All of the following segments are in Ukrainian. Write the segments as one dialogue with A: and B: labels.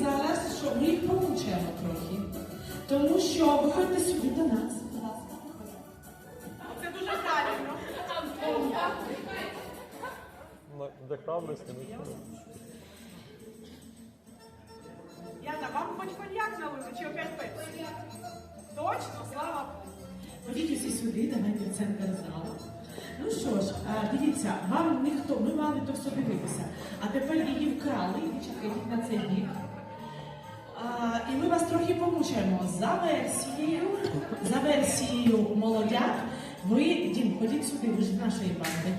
A: зараз, що ми їх помучаємо трохи. Тому що виходьте сюди до нас. Будь ласка.
B: Це дуже правильно.
C: Для храбрості не
B: Яна, вам хоч коньяк налили, чи опять пепсі? Точно, слава Богу.
A: Ходіть усі сюди, давайте в центр залу. Ну що ж, дивіться, вам ніхто, ми мали то все дивитися. А тепер її вкрали, дівчатка, йдіть на цей бік. А, і ми вас трохи помучаємо. За версією, за версією молодят, ви, Дім, ходіть сюди, ви ж нашої банди.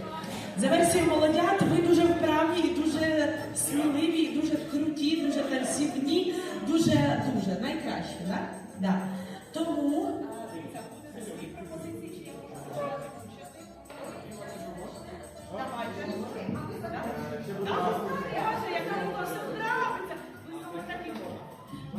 A: За версією молодят, ви дуже вправні і дуже сміливі, і дуже круті, дуже танцівні, дуже, дуже найкращі, так? Да? Тому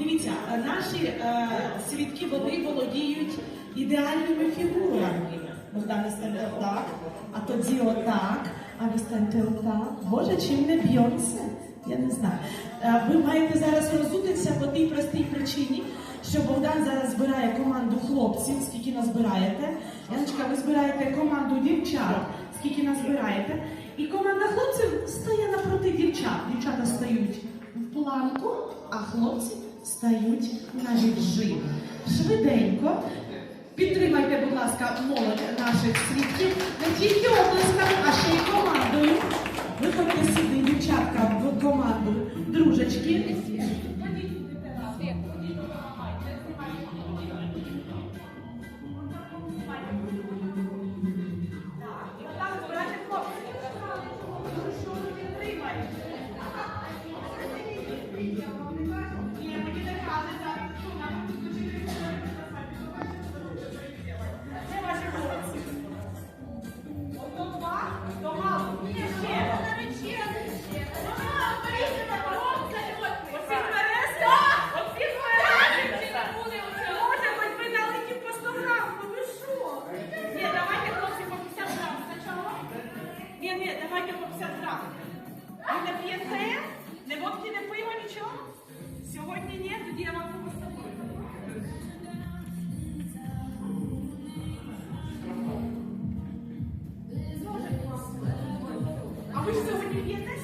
A: Дивіться, е, наші е, свідки води володіють ідеальними фігурами. Богдан, станьте отак, а тоді отак, а ви станьте отак. Боже, чим не б'ється? Я не знаю. Е, ви маєте зараз розутися по тій простій причині, що Богдан зараз збирає команду хлопців, скільки нас збираєте. Яночка, ви збираєте команду дівчат, скільки нас збираєте. І команда хлопців стає напроти дівчат. Дівчата стають в планку, а хлопці стають на віджим. Швиденько. Підтримайте, будь ласка, молодь наших свідків не тільки обласками, а ще й командою. Виходьте сюди, дівчатка, в команду дружечки.
B: Gracias.